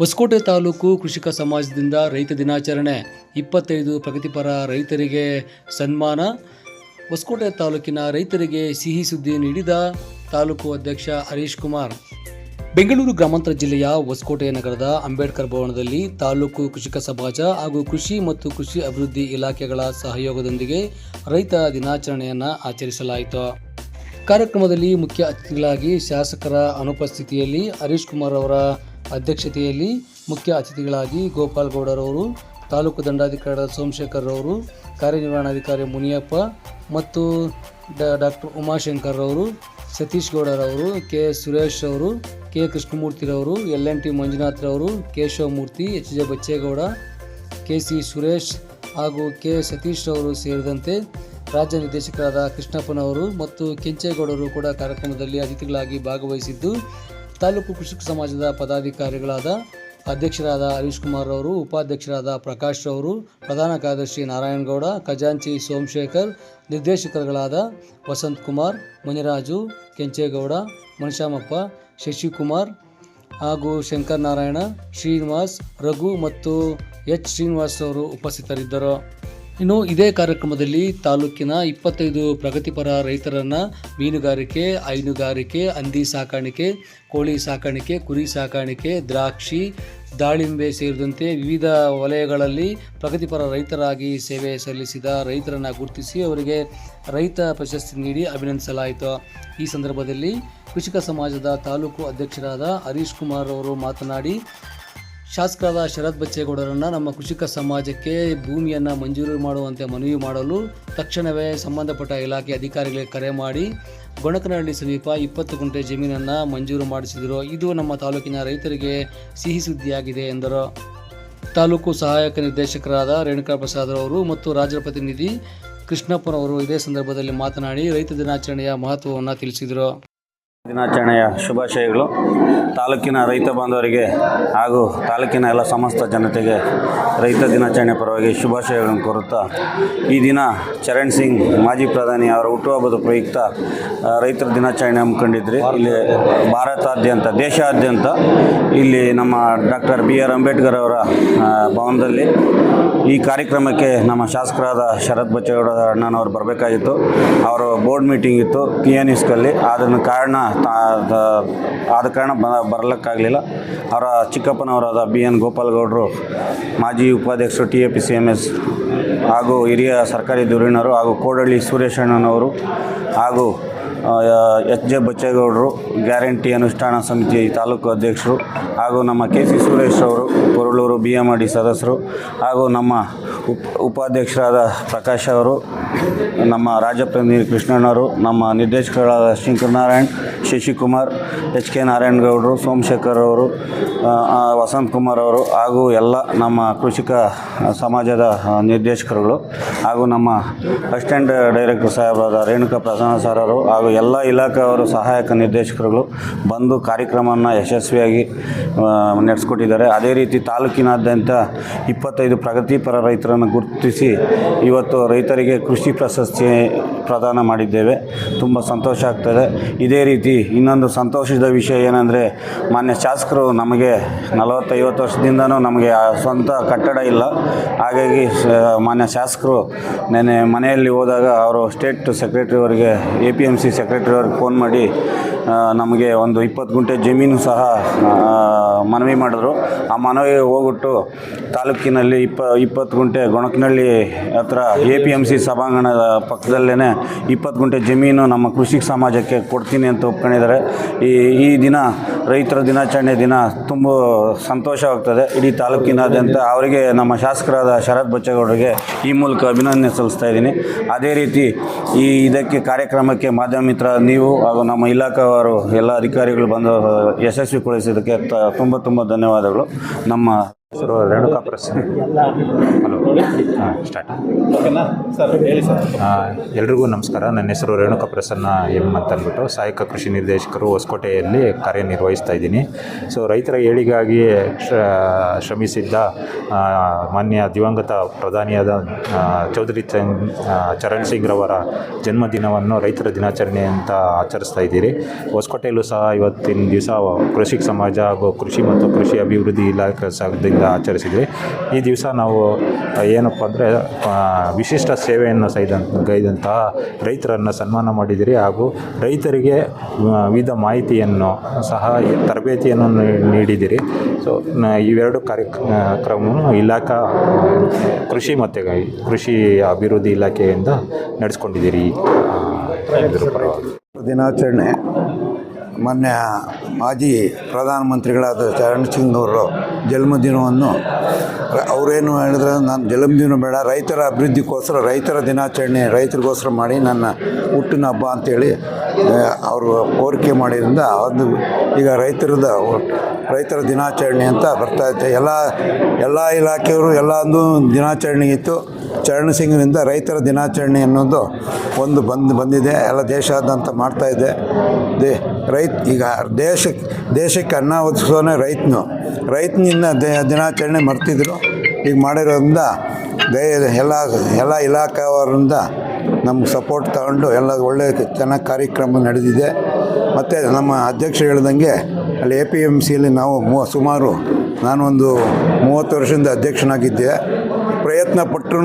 ಹೊಸಕೋಟೆ ತಾಲೂಕು ಕೃಷಿಕ ಸಮಾಜದಿಂದ ರೈತ ದಿನಾಚರಣೆ. ಇಪ್ಪತ್ತೈದು ಪ್ರಗತಿಪರ ರೈತರಿಗೆ ಸನ್ಮಾನ. ಹೊಸಕೋಟೆ ತಾಲೂಕಿನ ರೈತರಿಗೆ ಸಿಹಿ ಸುದ್ದಿ ನೀಡಿದ ತಾಲೂಕು ಅಧ್ಯಕ್ಷ ಹರೀಶ್ ಕುಮಾರ್. ಬೆಂಗಳೂರು ಗ್ರಾಮಾಂತರ ಜಿಲ್ಲೆಯ ಹೊಸಕೋಟೆ ನಗರದ ಅಂಬೇಡ್ಕರ್ ಭವನದಲ್ಲಿ ತಾಲೂಕು ಕೃಷಿಕ ಸಮಾಜ ಹಾಗೂ ಕೃಷಿ ಮತ್ತು ಕೃಷಿ ಅಭಿವೃದ್ಧಿ ಇಲಾಖೆಗಳ ಸಹಯೋಗದೊಂದಿಗೆ ರೈತ ದಿನಾಚರಣೆಯನ್ನು ಆಚರಿಸಲಾಯಿತು. ಕಾರ್ಯಕ್ರಮದಲ್ಲಿ ಮುಖ್ಯ ಅತಿಥಿಗಳಾಗಿ ಶಾಸಕರ ಅನುಪಸ್ಥಿತಿಯಲ್ಲಿ ಹರೀಶ್ ಕುಮಾರ್ ಅವರ ಅಧ್ಯಕ್ಷತೆಯಲ್ಲಿ ಮುಖ್ಯ ಅತಿಥಿಗಳಾಗಿ ಗೋಪಾಲ್ ಗೌಡರವರು ತಾಲೂಕು ದಂಡಾಧಿಕಾರಿ ಸೋಮಶೇಖರ್ ಅವರು ಕಾರ್ಯನಿರ್ವಹಣಾಧಿಕಾರಿ ಮುನಿಯಪ್ಪ ಮತ್ತು ಡಾಕ್ಟರ್ ಉಮಾಶಂಕರ್ ಅವರು ಸತೀಶ್ ಗೌಡರವರು, ಕೆ ಎಸ್ ಸುರೇಶ್ ಅವರು ಕೆ, ಕೃಷ್ಣಮೂರ್ತಿರವರು, L N T ಮಂಜುನಾಥ್ರವರು, Keshavamurthy, H J Bachegowda, K C Suresh ಹಾಗೂ ಕೆ ಸತೀಶ್ ಅವರು ಸೇರಿದಂತೆ ರಾಜ್ಯ ನಿರ್ದೇಶಕರಾದ ಕೃಷ್ಣಪ್ಪನವರು ಮತ್ತು ಕೆಂಚೇಗೌಡರು ಕೂಡ ಕಾರ್ಯಕ್ರಮದಲ್ಲಿ ಅತಿಥಿಗಳಾಗಿ ಭಾಗವಹಿಸಿದ್ದು ತಾಲೂಕು ಕೃಷಿಕ ಸಮಾಜದ ಪದಾಧಿಕಾರಿಗಳಾದ ಅಧ್ಯಕ್ಷರಾದ ಹರೀಶ್ ಕುಮಾರ್ ಅವರು, ಉಪಾಧ್ಯಕ್ಷರಾದ ಪ್ರಕಾಶ್ ಅವರು, ಪ್ರಧಾನ ಕಾರ್ಯದರ್ಶಿ ನಾರಾಯಣಗೌಡ ಖಜಾಂಚಿ ಸೋಮಶೇಖರ್, ನಿರ್ದೇಶಕರುಗಳಾದ ವಸಂತ್ ಕುಮಾರ್, ಮುನಿರಾಜು, ಕೆಂಚೇಗೌಡ ಮನುಷ್ಯಾಮಪ್ಪ ಶಶಿಕುಮಾರ್ ಹಾಗೂ ಶಂಕರ್ ನಾರಾಯಣ, ಶ್ರೀನಿವಾಸ್, ರಘು ಮತ್ತು ಎಚ್ ಶ್ರೀನಿವಾಸ್ ಅವರು ಉಪಸ್ಥಿತರಿದ್ದರು. ಇನ್ನು ಇದೇ ಕಾರ್ಯಕ್ರಮದಲ್ಲಿ ತಾಲೂಕಿನ ಇಪ್ಪತ್ತೈದು ಪ್ರಗತಿಪರ ರೈತರನ್ನು ಮೀನುಗಾರಿಕೆ, ಹೈನುಗಾರಿಕೆ, ಹಂದಿ ಸಾಕಾಣಿಕೆ, ಕೋಳಿ ಸಾಕಾಣಿಕೆ, ಕುರಿ ಸಾಕಾಣಿಕೆ, ದ್ರಾಕ್ಷಿ, ದಾಳಿಂಬೆ ಸೇರಿದಂತೆ ವಿವಿಧ ವಲಯಗಳಲ್ಲಿ ಪ್ರಗತಿಪರ ರೈತರಾಗಿ ಸೇವೆ ಸಲ್ಲಿಸಿದ ರೈತರನ್ನು ಗುರುತಿಸಿ ಅವರಿಗೆ ರೈತ ಪ್ರಶಸ್ತಿ ನೀಡಿ ಅಭಿನಂದಿಸಲಾಯಿತು. ಈ ಸಂದರ್ಭದಲ್ಲಿ ಕೃಷಿಕ ಸಮಾಜದ ತಾಲೂಕು ಅಧ್ಯಕ್ಷರಾದ ಹರೀಶ್ ಕುಮಾರ್ ಅವರು ಮಾತನಾಡಿ ಶಾಸಕರಾದ ಶರತ್ ಬಚ್ಚೇಗೌಡರನ್ನು ನಮ್ಮ ಕೃಷಿಕ ಸಮಾಜಕ್ಕೆ ಭೂಮಿಯನ್ನು ಮಂಜೂರು ಮಾಡುವಂತೆ ಮನವಿ ಮಾಡಲು ತಕ್ಷಣವೇ ಸಂಬಂಧಪಟ್ಟ ಇಲಾಖೆ ಅಧಿಕಾರಿಗಳಿಗೆ ಕರೆ ಮಾಡಿ ಗೊಣಕನಹಳ್ಳಿ ಸಮೀಪ ಇಪ್ಪತ್ತು ಗುಂಟೆ ಜಮೀನನ್ನು ಮಂಜೂರು ಮಾಡಿಸಿದರು. ಇದು ನಮ್ಮ ತಾಲೂಕಿನ ರೈತರಿಗೆ ಸಿಹಿ ಸುದ್ದಿಯಾಗಿದೆ ಎಂದರು. ತಾಲೂಕು ಸಹಾಯಕ ನಿರ್ದೇಶಕರಾದ ರೇಣುಕಾ ಪ್ರಸಾದ್ ಅವರು ಮತ್ತು ರಾಜ್ಯ ಪ್ರತಿನಿಧಿ ಕೃಷ್ಣಪ್ಪನವರು ಇದೇ ಸಂದರ್ಭದಲ್ಲಿ ಮಾತನಾಡಿ ರೈತ ದಿನಾಚರಣೆಯ ಮಹತ್ವವನ್ನು ತಿಳಿಸಿದರು. ದಿನಾಚರಣೆಯ ಶುಭಾಶಯಗಳು. ತಾಲೂಕಿನ ರೈತ ಬಾಂಧವರಿಗೆ ಹಾಗೂ ತಾಲೂಕಿನ ಎಲ್ಲ ಸಮಸ್ತ ಜನತೆಗೆ ರೈತ ದಿನಾಚರಣೆ ಪರವಾಗಿ ಶುಭಾಶಯಗಳನ್ನು ಕೋರುತ್ತಾ, ಈ ದಿನ ಚರಣ್ ಸಿಂಗ್ ಮಾಜಿ ಪ್ರಧಾನಿ ಅವರ ಹುಟ್ಟುಹಬ್ಬದ ಪ್ರಯುಕ್ತ ರೈತರ ದಿನಾಚರಣೆ ಹಮ್ಮಿಕೊಂಡಿದ್ರಿ. ಇಲ್ಲಿ ಭಾರತಾದ್ಯಂತ, ದೇಶಾದ್ಯಂತ ಇಲ್ಲಿ ನಮ್ಮ ಡಾಕ್ಟರ್ ಬಿ ಆರ್ ಅಂಬೇಡ್ಕರ್ ಅವರ ಭವನದಲ್ಲಿ ಈ ಕಾರ್ಯಕ್ರಮಕ್ಕೆ ನಮ್ಮ ಶಾಸಕರಾದ ಶರತ್ ಬಚ್ಚೇಗೌಡ ಅಣ್ಣನವರು ಬರಬೇಕಾಗಿತ್ತು. ಅವರು ಬೋರ್ಡ್ ಮೀಟಿಂಗ್ ಇತ್ತು ಇಸ್ಕಲ್ಲಿ ಅದನ್ನು ಕಾರಣ ಆದ ಕಾರಣ ಬ, ಬರಲಿಕ್ಕಾಗಲಿಲ್ಲ. ಅವರ ಚಿಕ್ಕಪ್ಪನವರಾದ ಬಿ ಎನ್ ಗೋಪಾಲಗೌಡರು, ಮಾಜಿ ಉಪಾಧ್ಯಕ್ಷರು T A P C M S ಹಾಗೂ ಹಿರಿಯ ಸರ್ಕಾರಿ ಧುರೀಣರು ಹಾಗೂ ಕೋಡಳ್ಳಿ ಸುರೇಶಣ್ಣನವರು ಹಾಗೂ ಎಚ್ ಜೆ ಬಚ್ಚೇಗೌಡರು, ಗ್ಯಾರಂಟಿ ಅನುಷ್ಠಾನ ಸಮಿತಿ ತಾಲೂಕು ಅಧ್ಯಕ್ಷರು ಹಾಗೂ ನಮ್ಮ ಕೆ ಸಿ ಸುರೇಶ್ ಅವರು, Koraluru B M R D ಸದಸ್ಯರು ಹಾಗೂ ನಮ್ಮ ಉಪ್, ಉಪಾಧ್ಯಕ್ಷರಾದ ಪ್ರಕಾಶ್ ಅವರು, ನಮ್ಮ ರಾಜ್ಯ ಪ್ರತಿನಿಧಿ ಕೃಷ್ಣಣ್ಣವರು ನಮ್ಮ ನಿರ್ದೇಶಕರಾದ ಶಂಕರನಾರಾಯಣ್, ಶಶಿಕುಮಾರ್ ಎಚ್ ಕೆ ನಾರಾಯಣಗೌಡರು ಸೋಮಶೇಖರ್ ಅವರು ವಸಂತ್ ಕುಮಾರ್ ಅವರು ಹಾಗೂ ಎಲ್ಲ ನಮ್ಮ ಕೃಷಿಕ ಸಮಾಜದ ನಿರ್ದೇಶಕರುಗಳು ಹಾಗೂ ನಮ್ಮ ಅಸಿಸ್ಟೆಂಟ್ ಡೈರೆಕ್ಟರ್ ಸಾಹೇಬರಾದ ರೇಣುಕಾ ಪ್ರಸನ್ನ ಸರ್ ಅವರು ಹಾಗೂ ಎಲ್ಲ ಇಲಾಖೆಯವರು ಸಹಾಯಕ ನಿರ್ದೇಶಕರುಗಳು ಬಂದು ಕಾರ್ಯಕ್ರಮವನ್ನು ಯಶಸ್ವಿಯಾಗಿ ನಡೆಸ್ಕೊಟ್ಟಿದ್ದಾರೆ. ಅದೇ ರೀತಿ ತಾಲೂಕಿನಾದ್ಯಂತ ಇಪ್ಪತ್ತೈದು ಪ್ರಗತಿಪರ ರೈತರನ್ನು ಗುರುತಿಸಿ ಇವತ್ತು ರೈತರಿಗೆ ಕೃಷಿ ಪ್ರಶಸ್ತಿ ಪ್ರದಾನ ಮಾಡಿದ್ದೇವೆ. ತುಂಬ ಸಂತೋಷ ಆಗ್ತದೆ. ಇದೇ ರೀತಿ ಇನ್ನೊಂದು ಸಂತೋಷದ ವಿಷಯ ಏನಂದರೆ, ಮಾನ್ಯ ಶಾಸಕರು ನಮಗೆ ನಲವತ್ತೈವತ್ತು ವರ್ಷದಿಂದನೂ ನಮಗೆ ಸ್ವಂತ ಕಟ್ಟಡ ಇಲ್ಲ. ಹಾಗಾಗಿ ಮಾನ್ಯ ಶಾಸಕರು ನೆನೆ ಮನೆಯಲ್ಲಿ ಹೋದಾಗ ಅವರು ಸ್ಟೇಟ್ ಸೆಕ್ರೆಟರಿ ಅವರಿಗೆ A P M C secretary ಅವ್ರಿಗೆ ಫೋನ್ ಮಾಡಿ ನಮಗೆ ಒಂದು ಇಪ್ಪತ್ತು ಗುಂಟೆ ಜಮೀನು ಸಹ ಮನವಿ ಮಾಡಿದ್ರು. ಆ ಮನವಿ ಹೋಗ್ಬಿಟ್ಟು ತಾಲೂಕಿನಲ್ಲಿ ಇಪ್ಪ, ಇಪ್ಪತ್ತು ಗುಂಟೆ ಗೊಣಕನಹಳ್ಳಿ ಹತ್ರ ಎ ಪಿ ಎಂ ಸಿ ಸಭಾಂಗಣದ ಪಕ್ಕದಲ್ಲೇ ಇಪ್ಪತ್ತು ಗುಂಟೆ ಜಮೀನು ನಮ್ಮ ಕೃಷಿ ಸಮಾಜಕ್ಕೆ ಕೊಡ್ತೀನಿ ಅಂತ ಒಪ್ಕೊಂಡಿದ್ದಾರೆ. ಈ ಈ ದಿನ ರೈತರ ದಿನಾಚರಣೆ ದಿನ ತುಂಬ ಸಂತೋಷವಾಗ್ತದೆ ಇಡೀ ತಾಲೂಕಿನಾದ್ಯಂತ ಅವರಿಗೆ, ನಮ್ಮ ಶಾಸಕರಾದ ಶರತ್ ಬಚ್ಚೇಗೌಡರಿಗೆ ಈ ಮೂಲಕ ಅಭಿನಂದನೆ ಸಲ್ಲಿಸ್ತಾ ಇದ್ದೀನಿ. ಅದೇ ರೀತಿ ಈ ಇದಕ್ಕೆ ಕಾರ್ಯಕ್ರಮಕ್ಕೆ ಮಾಧ್ಯಮ ಮಿತ್ರ ನೀವು ಹಾಗೂ ನಮ್ಮ ಇಲಾಖೆಯವರು ಎಲ್ಲ ಅಧಿಕಾರಿಗಳು ಬಂದು ಯಶಸ್ವಿಗೊಳಿಸಿದ್ದಕ್ಕೆ ತ- ತುಂಬ ತುಂಬ ಧನ್ಯವಾದಗಳು. ನಮ್ಮ ಹೆಸರು ರೇಣುಕಾ ಪ್ರೆಸ್ ಹಲೋ. ಹಾಂ ಸ್ಟಾರ್ಟ್ ಎಲ್ರಿಗೂ ನಮಸ್ಕಾರ. ನನ್ನ ಹೆಸರು ರೇಣುಕಾ ಪ್ರಸನ್ನ ಎಂ ಅಂತ ಅಂದ್ಬಿಟ್ಟು ಸಹಾಯಕ ಕೃಷಿ ನಿರ್ದೇಶಕರು ಹೊಸಕೋಟೆಯಲ್ಲಿ ಕಾರ್ಯನಿರ್ವಹಿಸ್ತಾ ಇದ್ದೀನಿ. ಸೊ ರೈತರ ಏಳಿಗಾಗಿ ಶ್ರ- ಶ್ರಮಿಸಿದ್ದ ಮಾನ್ಯ ದಿವಂಗತ ಪ್ರಧಾನಿಯಾದ ಚೌಧರಿ ಚರಣ್ ಸಿಂಗ್ ರವರ ಜನ್ಮದಿನವನ್ನು ರೈತರ ದಿನಾಚರಣೆ ಅಂತ ಆಚರಿಸ್ತಾ ಇದ್ದೀರಿ. ಹೊಸಕೋಟೆಯಲ್ಲೂ ಸಹ ಇವತ್ತಿನ ದಿವಸ ಕೃಷಿ ಸಮಾಜ ಹಾಗೂ ಕೃಷಿ ಮತ್ತು ಕೃಷಿ ಅಭಿವೃದ್ಧಿ ಇಲಾಖೆ ಸಂಘದಿಂದ ಆಚರಿಸಿದ್ವಿ. ಈ ದಿವಸ ನಾವು ಏನಪ್ಪ ಅಂದರೆ ವಿಶಿಷ್ಟ ಸೇವೆಯನ್ನು ಸೈದಂತ ಗೈದಂತಹ ರೈತರನ್ನು ಸನ್ಮಾನ ಮಾಡಿದಿರಿ ಹಾಗೂ ರೈತರಿಗೆ ವಿವಿಧ ಮಾಹಿತಿಯನ್ನು ಸಹ ತರಬೇತಿಯನ್ನು ನೀಡಿದಿರಿ ಸೊ ಇವೆರಡು ಕಾರ್ಯಕ್ರಮವನ್ನು ಇಲಾಖಾ, ಕೃಷಿ ಮತ್ತು ಕೃಷಿ ಅಭಿವೃದ್ಧಿ ಇಲಾಖೆಯಿಂದ ನಡೆಸ್ಕೊಂಡಿದ್ದೀರಿ. ದಿನಾಚರಣೆ, ಮೊನ್ನೆ ಮಾಜಿ ಪ್ರಧಾನಮಂತ್ರಿಗಳಾದ ಚರಣ್ ಸಿಂಗ್ ಅವರು ಜನ್ಮದಿನವನ್ನು ಅವರೇನು ಹೇಳಿದ್ರೆ, ನಾನು ಜನ್ಮದಿನ ಬೇಡ, ರೈತರ ಅಭಿವೃದ್ಧಿಗೋಸ್ಕರ, ರೈತರ ದಿನಾಚರಣೆ, ರೈತರಿಗೋಸ್ಕರ ಮಾಡಿ ನನ್ನ ಹುಟ್ಟಿನ ಹಬ್ಬ ಅಂತೇಳಿ ಅವರು ಕೋರಿಕೆ ಮಾಡಿದ್ರಿಂದ ಅದು ಈಗ ರೈತರದ ರೈತರ ದಿನಾಚರಣೆ ಅಂತ ಬರ್ತಾ ಇತ್ತು. ಎಲ್ಲ ಎಲ್ಲ ಇಲಾಖೆಯವರು ಎಲ್ಲದೂ ದಿನಾಚರಣೆ ಇತ್ತು. ಚರಣ್ ಸಿಂಗ್ನಿಂದ ರೈತರ ದಿನಾಚರಣೆ ಅನ್ನೋದು ಒಂದು ಬಂದು, ಬಂದಿದೆ. ಎಲ್ಲ ದೇಶಾದ್ಯಂತ ಮಾಡ್ತಾ ಇದೆ. ದೇ ರೈತ ಈಗ ದೇಶಕ್ಕೆ ದೇಶಕ್ಕೆ ಅನ್ನ ಒದಗಿಸೋನೇ ರೈತನು. ರೈತನಿಂದ ದಿನಾಚರಣೆ ಮರ್ತಿದ್ರು. ಈಗ ಮಾಡಿರೋದ್ರಿಂದ ದೇ, ಎಲ್ಲ ಎಲ್ಲ ಇಲಾಖೆಯವರಿಂದ ನಮ್ಗೆ ಸಪೋರ್ಟ್ ತಗೊಂಡು ಎಲ್ಲ ಒಳ್ಳೆ ಚೆನ್ನಾಗಿ ಕಾರ್ಯಕ್ರಮ ನಡೆದಿದೆ. ಮತ್ತು ನಮ್ಮ ಅಧ್ಯಕ್ಷರು ಹೇಳ್ದಂಗೆ ಅಲ್ಲಿ ಎ ಪಿ ಎಂ ಸಿಯಲ್ಲಿ ನಾವು ಮೂ, ಸುಮಾರು ನಾನೊಂದು ಮೂವತ್ತು ವರ್ಷದಿಂದ ಅಧ್ಯಕ್ಷನಾಗಿದ್ದೆ. ಪ್ರಯತ್ನ ಪಟ್ಟರು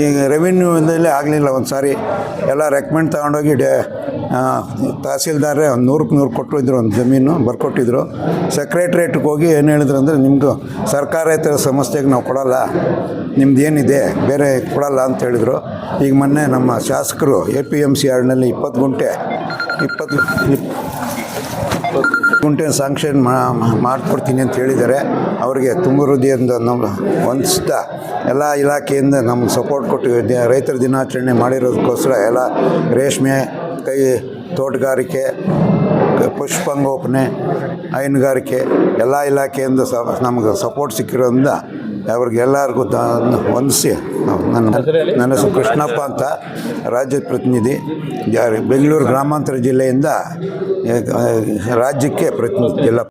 ಈ ರೆವಿನ್ಯೂದಲ್ಲಿ ಆಗಲಿಲ್ಲ ಒಂದು ಸಾರಿ ಎಲ್ಲ ರೆಕಮೆಂಡ್ ತೊಗೊಂಡೋಗಿ ಡೇ ತಹಸೀಲ್ದಾರೇ ಒಂದು ನೂರಕ್ಕೆ ನೂರು ಕೊಟ್ಟಿದ್ರು ಒಂದು ಜಮೀನು ಬರ್ಕೊಟ್ಟಿದ್ರು. ಸೆಕ್ರೆಟ್ರೇಟ್ಗೆ ಹೋಗಿ ಏನು ಹೇಳಿದ್ರು ಅಂದರೆ ನಿಮ್ಮದು ಸರ್ಕಾರೇತರ ಸಂಸ್ಥೆಗೆ ನಾವು ಕೊಡಲ್ಲ. ನಿಮ್ದು ಏನಿದೆ, ಬೇರೆ ಕೊಡಲ್ಲ ಅಂತ ಹೇಳಿದರು. ಈಗ ಮೊನ್ನೆ ನಮ್ಮ ಶಾಸಕರು ಎ ಪಿ ಎಂ ಸಿ ಯಾರ್ಡ್ನಲ್ಲಿ ಇಪ್ಪತ್ತು ಗುಂಟೆ ಇಪ್ಪತ್ತು ಇಪ್- ಗುಂಟೆ ಸಾಂಕ್ಷನ್ ಮಾಡಿಕೊಡ್ತೀನಿ ಅಂತ ಹೇಳಿದ್ದಾರೆ. ಅವರಿಗೆ ತುಂಬ ಹೃದಯದಿಂದ ನಮ್ಮ ವಂದಿಸ್ತಾ ಎಲ್ಲ ಇಲಾಖೆಯಿಂದ ನಮ್ಗೆ ಸಪೋರ್ಟ್ ಕೊಟ್ಟು ರೈತರ ದಿನಾಚರಣೆ ಮಾಡಿರೋದಕ್ಕೋಸ್ಕರ ಎಲ್ಲ ರೇಷ್ಮೆ, ಕೈ ತೋಟಗಾರಿಕೆ, ಪುಷ್ಪಂಗೋಪನೆ, ಹೈನುಗಾರಿಕೆ, ಎಲ್ಲ ಇಲಾಖೆಯಿಂದ ಸ, ನಮ್ಗೆ ಸಪೋರ್ಟ್ ಸಿಕ್ಕಿರೋದ್ರಿಂದ ಅವ್ರಿಗೆಲ್ಲರಿಗೂ ದ ವಂದಿಸಿ ನನ್ನ ನನ್ನ ಹೆಸರು ಕೃಷ್ಣಪ್ಪ ಅಂತ ರಾಜ್ಯದ ಪ್ರತಿನಿಧಿ. ಬೆಂಗಳೂರು ಗ್ರಾಮಾಂತರ ಜಿಲ್ಲೆಯಿಂದ ರಾಜ್ಯಕ್ಕೆ ಪ್ರತಿನಿಧಿ, ಜಿಲ್ಲಾ